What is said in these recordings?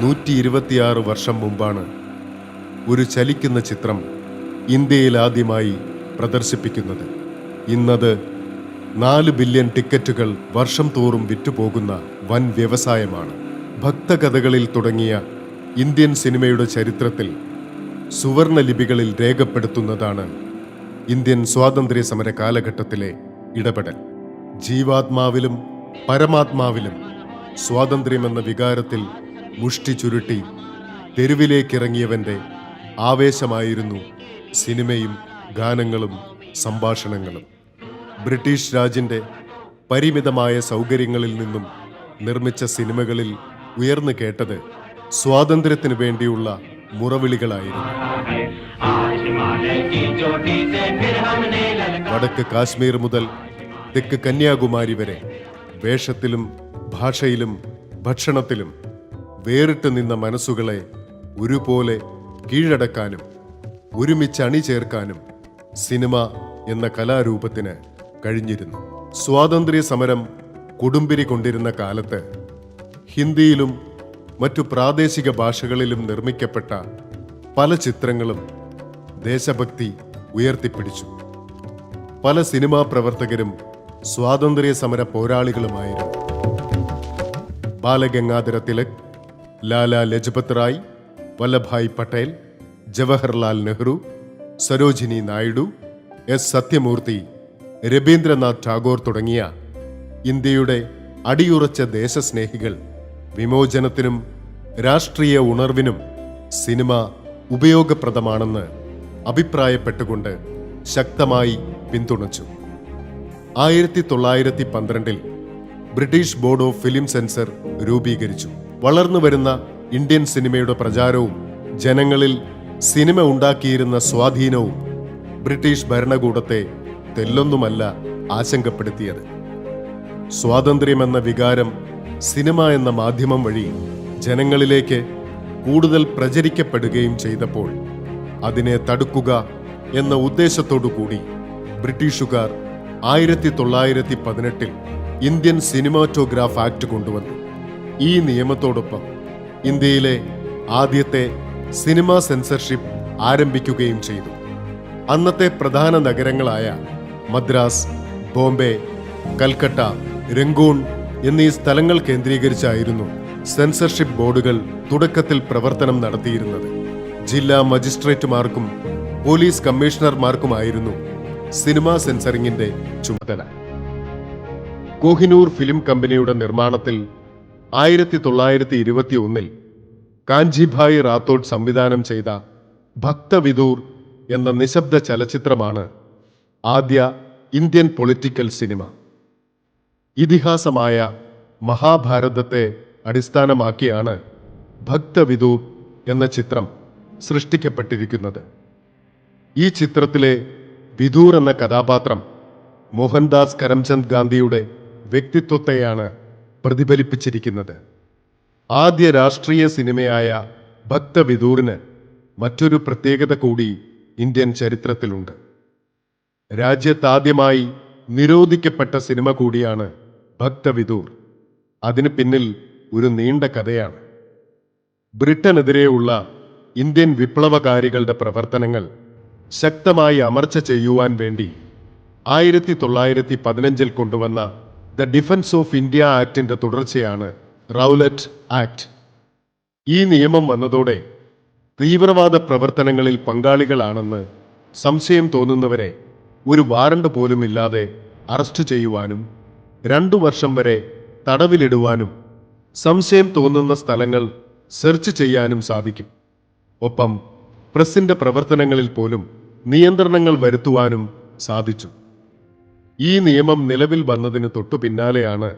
നൂറ്റി ഇരുപത്തിയാറ് വർഷം മുമ്പാണ് ഒരു ചലിക്കുന്ന ചിത്രം ഇന്ത്യയിൽ ആദ്യമായി പ്രദർശിപ്പിക്കുന്നത്. ഇന്നത് നാല് ബില്യൺ ടിക്കറ്റുകൾ വർഷം തോറും വിറ്റുപോകുന്ന വൻ വ്യവസായമാണ്. ഭക്തകഥകളിൽ തുടങ്ങിയ ഇന്ത്യൻ സിനിമയുടെ ചരിത്രത്തിൽ സുവർണ ലിപികളിൽ രേഖപ്പെടുത്തുന്നതാണ് ഇന്ത്യൻ സ്വാതന്ത്ര്യ സമര കാലഘട്ടത്തിലെ ഇടപെടൽ. ജീവാത്മാവിലും പരമാത്മാവിലും സ്വാതന്ത്ര്യമെന്ന വികാരത്തിൽ മുഷ്ടി ചുരുട്ടി തെരുവിലേക്കിറങ്ങിയവന്റെ ആവേശമായിരുന്നു സിനിമയും ഗാനങ്ങളും സംഭാഷണങ്ങളും. ബ്രിട്ടീഷ് രാജിന്റെ പരിമിതമായ സൗകര്യങ്ങളിൽ നിന്നും നിർമ്മിച്ച സിനിമകളിൽ ഉയർന്നു കേട്ടത് സ്വാതന്ത്ര്യത്തിന് വേണ്ടിയുള്ള മുറവിളികളായിരുന്നു. വടക്ക് കാശ്മീർ മുതൽ തെക്ക് കന്യാകുമാരി വരെ വേഷത്തിലും ഭാഷയിലും ഭക്ഷണത്തിലും വേറിട്ട് നിന്ന മനസ്സുകളെ ഒരുപോലെ കീഴടക്കാനും ഒരുമിച്ച് അണിചേർക്കാനും സിനിമ എന്ന കലാരൂപത്തിന് കഴിഞ്ഞിരുന്നു. സ്വാതന്ത്ര്യ സമരം കൊടുമ്പിരി കൊണ്ടിരുന്ന കാലത്ത് ഹിന്ദിയിലും മറ്റു പ്രാദേശിക ഭാഷകളിലും നിർമ്മിക്കപ്പെട്ട പല ചിത്രങ്ങളും ദേശഭക്തി ഉയർത്തിപ്പിടിച്ചു. പല സിനിമാ പ്രവർത്തകരും സ്വാതന്ത്ര്യ സമര പോരാളികളുമായിരുന്നു. ബാലഗംഗാധര തിലക് ലാല ലജ്പത് റായ് വല്ലഭായ് പട്ടേൽ ജവഹർലാൽ നെഹ്റു സരോജിനി നായിഡു എസ്. സത്യമൂർത്തി രവീന്ദ്രനാഥ് ടാഗോർ തുടങ്ങിയ ഇന്ത്യയുടെ അടിയുറച്ച ദേശസ്നേഹികൾ വിമോചനത്തിനും രാഷ്ട്രീയ ഉണർവിനും സിനിമ ഉപയോഗപ്രദമാണെന്ന് അഭിപ്രായപ്പെട്ടുകൊണ്ട് ശക്തമായി പിന്തുണച്ചു. ആയിരത്തി തൊള്ളായിരത്തി പന്ത്രണ്ടിൽ British board of film censor രൂപീകരിച്ചു. വളർന്നു വരുന്ന ഇന്ത്യൻ സിനിമയുടെ പ്രചാരവും ജനങ്ങളിൽ സിനിമ ഉണ്ടാക്കിയിരുന്ന സ്വാധീനവും ബ്രിട്ടീഷ് ഭരണകൂടത്തെ തെല്ലൊന്നുമല്ല ആശങ്കപ്പെടുത്തിയത്. സ്വാതന്ത്ര്യമെന്ന വികാരം സിനിമ എന്ന മാധ്യമം വഴി ജനങ്ങളിലേക്ക് കൂടുതൽ പ്രചരിക്കപ്പെടുകയും ചെയ്തപ്പോൾ അതിനെ തടുക്കുക എന്ന ഉദ്ദേശത്തോടു കൂടി ബ്രിട്ടീഷുകാർ ആയിരത്തി തൊള്ളായിരത്തി പതിനെട്ടിൽ ഇന്ത്യൻ സിനിമാറ്റോഗ്രാഫ് ആക്ട് കൊണ്ടുവന്നു. ഈ നിയമത്തോടൊപ്പം ഇന്ത്യയിലെ ആദ്യത്തെ സിനിമാ സെൻസർഷിപ്പ് ആരംഭിക്കുകയും ചെയ്തു. അന്നത്തെ പ്രധാന നഗരങ്ങളായ മദ്രാസ് ബോംബെ കൽക്കട്ട രംഗൂൺ എന്നീ സ്ഥലങ്ങൾ കേന്ദ്രീകരിച്ചായിരുന്നു സെൻസർഷിപ്പ് ബോർഡുകൾ തുടക്കത്തിൽ പ്രവർത്തനം നടത്തിയിരുന്നത്. ജില്ലാ മജിസ്ട്രേറ്റുമാർക്കും പോലീസ് കമ്മീഷണർമാർക്കുമായിരുന്നു സിനിമാ സെൻസറിംഗിന്റെ ചുമതല. കോഹിനൂർ ഫിലിം കമ്പനിയുടെ നിർമ്മാണത്തിൽ ആയിരത്തി തൊള്ളായിരത്തി ഇരുപത്തി ഒന്നിൽ കാഞ്ചിഭായ് റാത്തോഡ് സംവിധാനം ചെയ്ത ഭക്തവിദൂർ എന്ന നിശബ്ദ ചലച്ചിത്രമാണ് ആദ്യ ഇന്ത്യൻ പൊളിറ്റിക്കൽ സിനിമ. ഇതിഹാസമായ മഹാഭാരതത്തെ അടിസ്ഥാനമാക്കിയാണ് ഭക്തവിദൂർ എന്ന ചിത്രം സൃഷ്ടിക്കപ്പെട്ടിരിക്കുന്നത്. ഈ ചിത്രത്തിലെ വിദൂർ എന്ന കഥാപാത്രം മോഹൻദാസ് കരംചന്ദ് ഗാന്ധിയുടെ വ്യക്തിത്വത്തെയാണ് പ്രതിഫലിപ്പിച്ചിരിക്കുന്നത്. ആദ്യ രാഷ്ട്രീയ സിനിമയായ ഭക്തവിദൂറിന് മറ്റൊരു പ്രത്യേകത കൂടി ഇന്ത്യൻ ചരിത്രത്തിലുണ്ട്. രാജ്യത്താദ്യമായി നിരോധിക്കപ്പെട്ട സിനിമ കൂടിയാണ് ഭക്തവിദൂർ. അതിന് പിന്നിൽ ഒരു നീണ്ട കഥയാണ്. ബ്രിട്ടനെതിരെയുള്ള ഇന്ത്യൻ വിപ്ലവകാരികളുടെ പ്രവർത്തനങ്ങൾ ശക്തമായി അമർച്ച ചെയ്യുവാൻ വേണ്ടി ആയിരത്തി തൊള്ളായിരത്തി പതിനഞ്ചിൽ കൊണ്ടുവന്ന ദ ഡിഫൻസ് ഓഫ് ഇന്ത്യ ആക്ടിന്റെ തുടർച്ചയാണ് റൗലറ്റ് ആക്ട് ഈ നിയമം വന്നതോടെ തീവ്രവാദ പ്രവർത്തനങ്ങളിൽ പങ്കാളികളാണെന്ന് സംശയം തോന്നുന്നവരെ ഒരു വാറണ്ട് പോലുമില്ലാതെ അറസ്റ്റ് ചെയ്യുവാനും രണ്ടു വർഷം വരെ തടവിലിടുവാനും സംശയം തോന്നുന്ന സ്ഥലങ്ങൾ സെർച്ച് ചെയ്യാനും സാധിക്കും. ഒപ്പം പ്രസിന്റെ പ്രവർത്തനങ്ങളിൽ പോലും നിയന്ത്രണങ്ങൾ വരുത്തുവാനും സാധിച്ചു. ഈ നിയമം നിലവിൽ വന്നതിന് തൊട്ടു പിന്നാലെയാണ്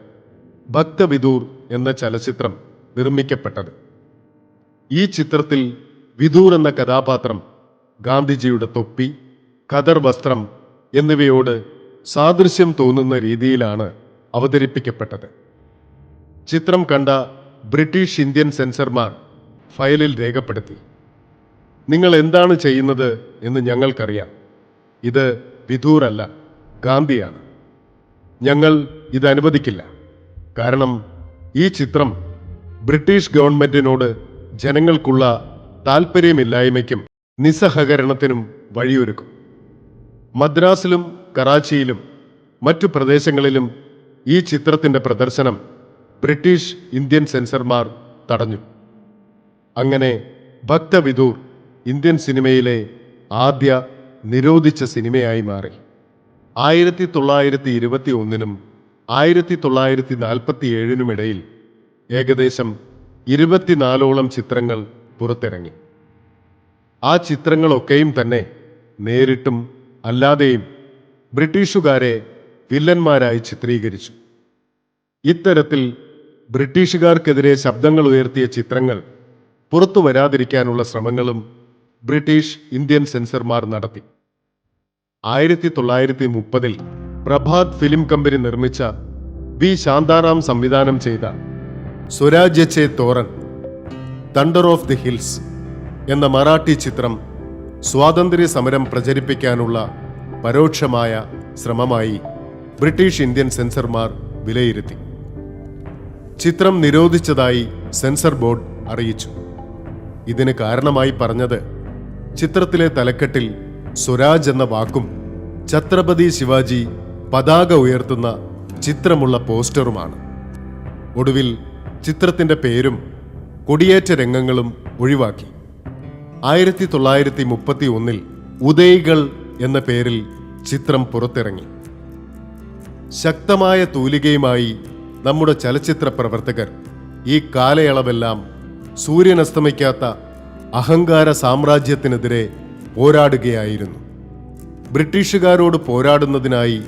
ഭക്തവിദൂർ എന്ന ചലച്ചിത്രം നിർമ്മിക്കപ്പെട്ടത്. ഈ ചിത്രത്തിൽ വിദൂർ എന്ന കഥാപാത്രം ഗാന്ധിജിയുടെ തൊപ്പി കദർ വസ്ത്രം എന്നിവയോട് സാദൃശ്യം തോന്നുന്ന രീതിയിലാണ് അവതരിപ്പിക്കപ്പെട്ടത്. ചിത്രം കണ്ട ബ്രിട്ടീഷ് ഇന്ത്യൻ സെൻസർമാർ ഫയലിൽ രേഖപ്പെടുത്തി. നിങ്ങൾ എന്താണ് ചെയ്യുന്നത് എന്ന് ഞങ്ങൾക്കറിയാം. ഇത് വിദൂറല്ല ഗാന്ധിയാണ് ഞങ്ങൾ ഇത് അനുവദിക്കില്ല. കാരണം ഈ ചിത്രം ബ്രിട്ടീഷ് ഗവൺമെന്റിനോട് ജനങ്ങൾക്കുള്ള താൽപ്പര്യമില്ലായ്മയ്ക്കും നിസ്സഹകരണത്തിനും വഴിയൊരുക്കും. മദ്രാസിലും കറാച്ചിയിലും മറ്റു പ്രദേശങ്ങളിലും ഈ ചിത്രത്തിന്റെ പ്രദർശനം ബ്രിട്ടീഷ് ഇന്ത്യൻ സെൻസർമാർ തടഞ്ഞു. അങ്ങനെ ഭക്തവിദൂർ ഇന്ത്യൻ സിനിമയിലെ ആദ്യ നിരോധിച്ച സിനിമയായി മാറി. ആയിരത്തി തൊള്ളായിരത്തി ഇരുപത്തി ഒന്നിനും ആയിരത്തി തൊള്ളായിരത്തി നാൽപ്പത്തി ഏഴിനും ഇടയിൽ ഏകദേശം ഇരുപത്തിനാലോളം ചിത്രങ്ങൾ പുറത്തിറങ്ങി. ആ ചിത്രങ്ങളൊക്കെയും തന്നെ നേരിട്ടും അല്ലാതെയും ബ്രിട്ടീഷുകാരെ വില്ലന്മാരായി ചിത്രീകരിച്ചു. ഇത്തരത്തിൽ ബ്രിട്ടീഷുകാർക്കെതിരെ ശബ്ദങ്ങൾ ഉയർത്തിയ ചിത്രങ്ങൾ പുറത്തു വരാതിരിക്കാനുള്ള ശ്രമങ്ങളും ബ്രിട്ടീഷ് ഇന്ത്യൻ സെൻസർമാർ നടത്തി. ആയിരത്തി തൊള്ളായിരത്തി മുപ്പതിൽ പ്രഭാത് ഫിലിം കമ്പനി നിർമ്മിച്ച വി ശാന്താറാം സംവിധാനം ചെയ്ത Swarajyache Toran thunder of the hills എന്ന മറാഠി ചിത്രം സ്വാതന്ത്ര്യ സമരം പ്രചരിപ്പിക്കാനുള്ള പരോക്ഷമായ ശ്രമമായി ബ്രിട്ടീഷ് ഇന്ത്യൻ സെൻസർമാർ വിലയിരുത്തി. ചിത്രം നിരോധിച്ചതായി സെൻസർ ബോർഡ് അറിയിച്ചു. ഇതിന് കാരണമായി പറഞ്ഞത് ചിത്രത്തിലെ തലക്കെട്ടിൽ സ്വരാജ് എന്ന വാക്കും ഛത്രപതി ശിവാജി പതാക ഉയർത്തുന്ന ചിത്രമുള്ള പോസ്റ്ററുമാണ്. ഒടുവിൽ ചിത്രത്തിന്റെ പേരും കൊടിയേറ്റ രംഗങ്ങളും ഒഴിവാക്കി. ആയിരത്തി തൊള്ളായിരത്തി മുപ്പത്തി ഒന്നിൽ ഉദയികൾ എന്ന പേരിൽ ചിത്രം പുറത്തിറങ്ങി. ശക്തമായ തൂലികയുമായി നമ്മുടെ ചലച്ചിത്ര പ്രവർത്തകർ ഈ കാലയളവെല്ലാം സൂര്യനസ്തമിക്കാത്ത അഹങ്കാര സാമ്രാജ്യത്തിനെതിരെ പോരാടുകയായിരുന്നു. ബ്രിട്ടീഷുകാരോട് പോരാടുന്നതിനായി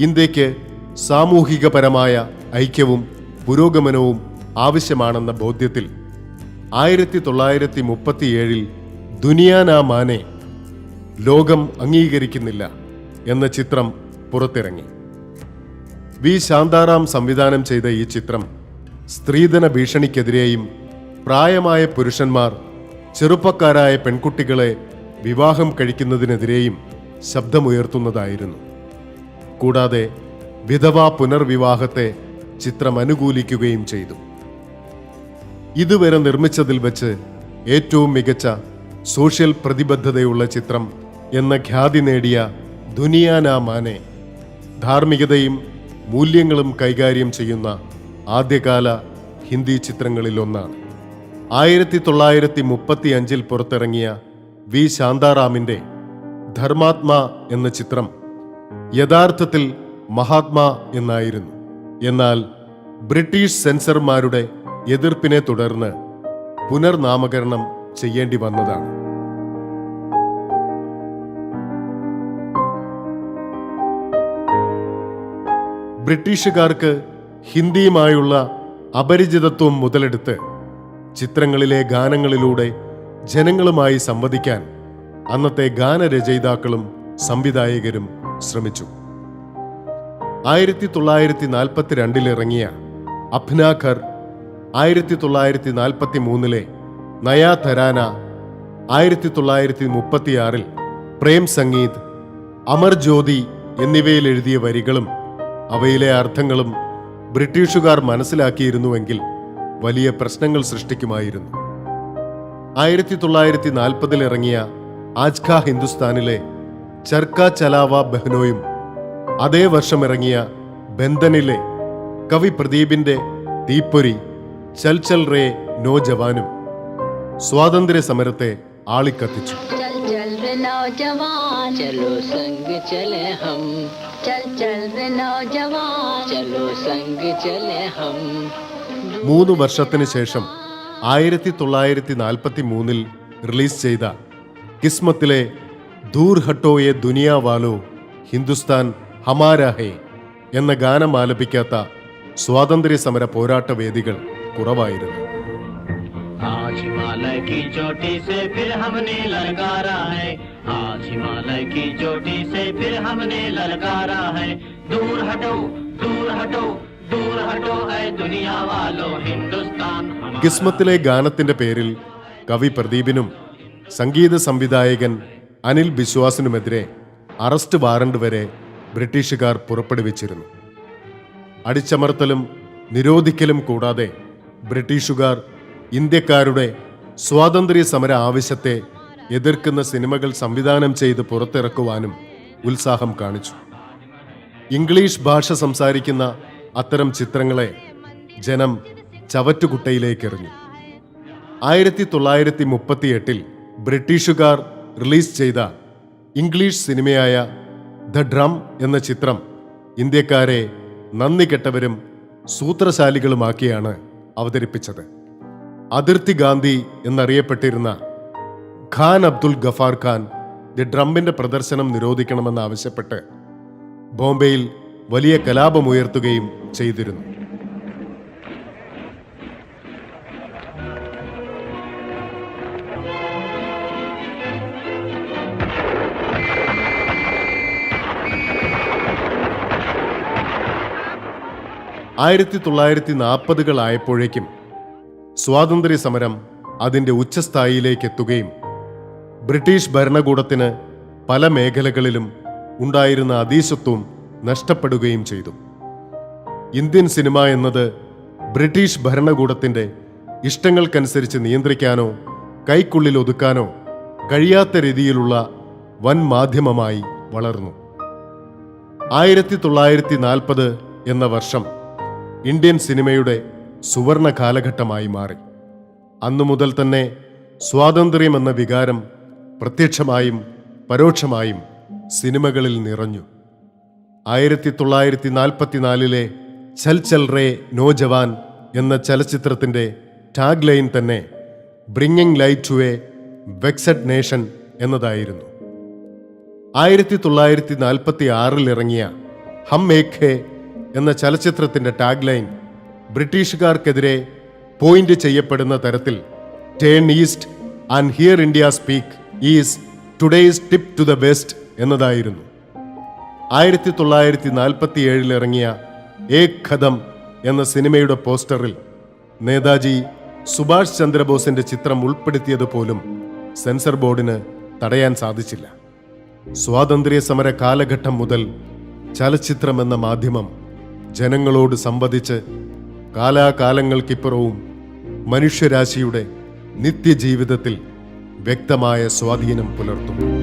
ഇന്ത്യയ്ക്ക് സാമൂഹികപരമായ ഐക്യവും പുരോഗമനവും ആവശ്യമാണെന്ന ബോധ്യത്തിൽ ആയിരത്തി തൊള്ളായിരത്തി മുപ്പത്തിയേഴിൽ ദുനിയാനാമാനെ ലോകം അംഗീകരിക്കുന്നില്ല എന്ന ചിത്രം പുറത്തിറങ്ങി. വി. ശാന്താറാം സംവിധാനം ചെയ്ത ഈ ചിത്രം സ്ത്രീധന ഭീഷണിക്കെതിരെയും പ്രായമായ പുരുഷന്മാർ ചെറുപ്പക്കാരായ പെൺകുട്ടികളെ വിവാഹം കഴിക്കുന്നതിനെതിരെയും ശബ്ദമുയർത്തുന്നതായിരുന്നു. കൂടാതെ വിധവാ പുനർവിവാഹത്തെ ചിത്രം അനുകൂലിക്കുകയും ചെയ്തു. ഇതുവരെ നിർമ്മിച്ചതിൽ വെച്ച് ഏറ്റവും മികച്ച സോഷ്യൽ പ്രതിബദ്ധതയുള്ള ചിത്രം എന്ന ഖ്യാതി നേടിയ ദുനിയാനാ മാനെ ധാർമ്മികതയും മൂല്യങ്ങളും കൈകാര്യം ചെയ്യുന്ന ആദ്യകാല ഹിന്ദി ചിത്രങ്ങളിലൊന്നാണ്. ആയിരത്തി തൊള്ളായിരത്തി മുപ്പത്തി അഞ്ചിൽ പുറത്തിറങ്ങിയ വി ശാന്താറാമിന്റെ ധർമാത്മ എന്ന ചിത്രം യഥാർത്ഥത്തിൽ മഹാത്മാ എന്നായിരുന്നു. എന്നാൽ ബ്രിട്ടീഷ് സെൻസർമാരുടെ എതിർപ്പിനെ തുടർന്ന് പുനർനാമകരണം ചെയ്യേണ്ടി വന്നതാണ്. ബ്രിട്ടീഷുകാർക്ക് ഹിന്ദിയുമായുള്ള അപരിചിതത്വം മുതലെടുത്ത് ചിത്രങ്ങളിലെ ഗാനങ്ങളിലൂടെ ജനങ്ങളുമായി സംവദിക്കാൻ അന്നത്തെ ഗാനരചയിതാക്കളും സംവിധായകരും ശ്രമിച്ചു. ആയിരത്തി തൊള്ളായിരത്തി നാൽപ്പത്തി ഇറങ്ങിയ അപ്നാഖർ ആയിരത്തി തൊള്ളായിരത്തി നാൽപ്പത്തി മൂന്നിലെ നയാ തരാന ആയിരത്തി തൊള്ളായിരത്തി മുപ്പത്തിയാറിൽ പ്രേം സംഗീത് അമർ ജ്യോതി എന്നിവയിൽ എഴുതിയ വരികളും അവയിലെ അർത്ഥങ്ങളും ബ്രിട്ടീഷുകാർ മനസ്സിലാക്കിയിരുന്നുവെങ്കിൽ വലിയ പ്രശ്നങ്ങൾ സൃഷ്ടിക്കുമായിരുന്നു. ആയിരത്തി തൊള്ളായിരത്തി നാൽപ്പതിൽ ഇറങ്ങിയ ആജ്ഖ ഹിന്ദുസ്ഥാനിലെ ചർക്ക ചലാവ ബഹ്നോയും അതേ വർഷം ഇറങ്ങിയ ബന്ധനിലെ കവി പ്രദീപിന്റെ തീപ്പൊരി ചൽ ചൽ റേ നോ ജവാനും സ്വാതന്ത്ര്യ സമരത്തെ ആളിക്കത്തിച്ചു മൂന്ന് വർഷത്തിനു ശേഷം ആയിരത്തി തൊള്ളായിരത്തി നാൽപ്പത്തി മൂന്നിൽ റിലീസ് ചെയ്ത കിസ്മത്തിലെ ദൂർ ഹട്ടോയെ ദുനിയാവാലോ ഹിന്ദുസ്ഥാൻ ഹമാര ഹേ എന്ന ഗാനം ആലപിക്കാത്ത സ്വാതന്ത്ര്യ സമര പോരാട്ട വേദികൾ കുറവായിരുന്നു आज हिमालय की चोटी से फिर हमने ललकारा है आज हिमालय की चोटी से फिर हमने ललकारा है दूर हटो दूर हटो ഗിസ്മത്തിലെ ഗാനത്തിന്റെ പേരിൽ കവി പ്രദീപിനും സംഗീത സംവിധായകൻ അനിൽ ബിശ്വാസിനുമെതിരെ അറസ്റ്റ് വാറണ്ട് വരെ ബ്രിട്ടീഷുകാർ പുറപ്പെടുവിച്ചിരുന്നു. അടിച്ചമർത്തലും നിരോധിക്കലും കൂടാതെ ബ്രിട്ടീഷുകാർ ഇന്ത്യക്കാരുടെ സ്വാതന്ത്ര്യ സമര ആവശ്യത്തെ എതിർക്കുന്ന സിനിമകൾ സംവിധാനം ചെയ്ത് പുറത്തിറക്കുവാനും ഉത്സാഹം കാണിച്ചു. ഇംഗ്ലീഷ് ഭാഷ സംസാരിക്കുന്ന അത്തരം ചിത്രങ്ങളെ ജനം ചവറ്റുകുട്ടയിലേക്ക് എറിഞ്ഞു ആയിരത്തി തൊള്ളായിരത്തി മുപ്പത്തി എട്ടിൽ ബ്രിട്ടീഷുകാർ റിലീസ് ചെയ്ത ഇംഗ്ലീഷ് സിനിമയായ ദ ഡ്രം എന്ന ചിത്രം ഇന്ത്യക്കാരെ നന്ദി കെട്ടവരും സൂത്രശാലികളുമാക്കിയാണ് അവതരിപ്പിച്ചത്. അതിർത്തി ഗാന്ധി എന്നറിയപ്പെട്ടിരുന്ന ഖാൻ അബ്ദുൽ ഗഫാർ ഖാൻ ദി ഡ്രമ്മിന്റെ പ്രദർശനം നിരോധിക്കണമെന്നാവശ്യപ്പെട്ട് ബോംബെയിൽ വലിയ കലാപമുയർത്തുകയും ചെയ്തിരുന്നു. ആയിരത്തി തൊള്ളായിരത്തി നാൽപ്പതുകളായപ്പോഴേക്കും സ്വാതന്ത്ര്യ സമരം അതിന്റെ ഉച്ചസ്ഥായിയിലേക്ക് എത്തുകയും ബ്രിട്ടീഷ് ഭരണകൂടത്തിന് പല മേഖലകളിലും ഉണ്ടായിരുന്ന അതീശത്വം നഷ്ടപ്പെടുകയും ചെയ്തു. ഇന്ത്യൻ സിനിമ എന്നത് ബ്രിട്ടീഷ് ഭരണകൂടത്തിന്റെ ഇഷ്ടങ്ങൾക്കനുസരിച്ച് നിയന്ത്രിക്കാനോ കൈക്കുള്ളിൽ ഒതുക്കാനോ കഴിയാത്ത രീതിയിലുള്ള വൻ മാധ്യമമായി വളർന്നു. ആയിരത്തി തൊള്ളായിരത്തി നാൽപ്പത് എന്ന വർഷം ഇന്ത്യൻ സിനിമയുടെ സുവർണ കാലഘട്ടമായി മാറി. അന്നു മുതൽ തന്നെ സ്വാതന്ത്ര്യം എന്ന വികാരം പ്രത്യക്ഷമായും പരോക്ഷമായും സിനിമകളിൽ നിറഞ്ഞു. ആയിരത്തി തൊള്ളായിരത്തി നാൽപ്പത്തിനാലിലെ ചൽ ചൽ റേ നോ ജവാൻ എന്ന ചലച്ചിത്രത്തിന്റെ ടാഗ് ലൈൻ തന്നെ bringing light to a vexed nation എന്നതായിരുന്നു. ആയിരത്തി തൊള്ളായിരത്തി നാൽപ്പത്തി ആറിൽ ഇറങ്ങിയ ഹം ഹേ എന്ന ചലച്ചിത്രത്തിന്റെ ടാഗ് ലൈൻ ബ്രിട്ടീഷുകാർക്കെതിരെ പോയിന്റ് ചെയ്യപ്പെടുന്ന തരത്തിൽ turn east and hear India speak is today's tip to the west എന്നതായിരുന്നു. ആയിരത്തി തൊള്ളായിരത്തി നാൽപ്പത്തി ഏഴിൽ ഇറങ്ങിയ ഏക് എന്ന സിനിമയുടെ പോസ്റ്ററിൽ നേതാജി സുഭാഷ് ചന്ദ്രബോസിന്റെ ചിത്രം ഉൾപ്പെടുത്തിയത് പോലും സെൻസർ ബോർഡിന് തടയാൻ സാധിച്ചില്ല. സ്വാതന്ത്ര്യ സമര കാലഘട്ടം മുതൽ ചലച്ചിത്രം എന്ന മാധ്യമം ജനങ്ങളോട് സംവദിച്ച് കാലാകാലങ്ങൾക്കിപ്പുറവും മനുഷ്യരാശിയുടെ നിത്യജീവിതത്തിൽ വ്യക്തമായ സ്വാധീനം പുലർത്തും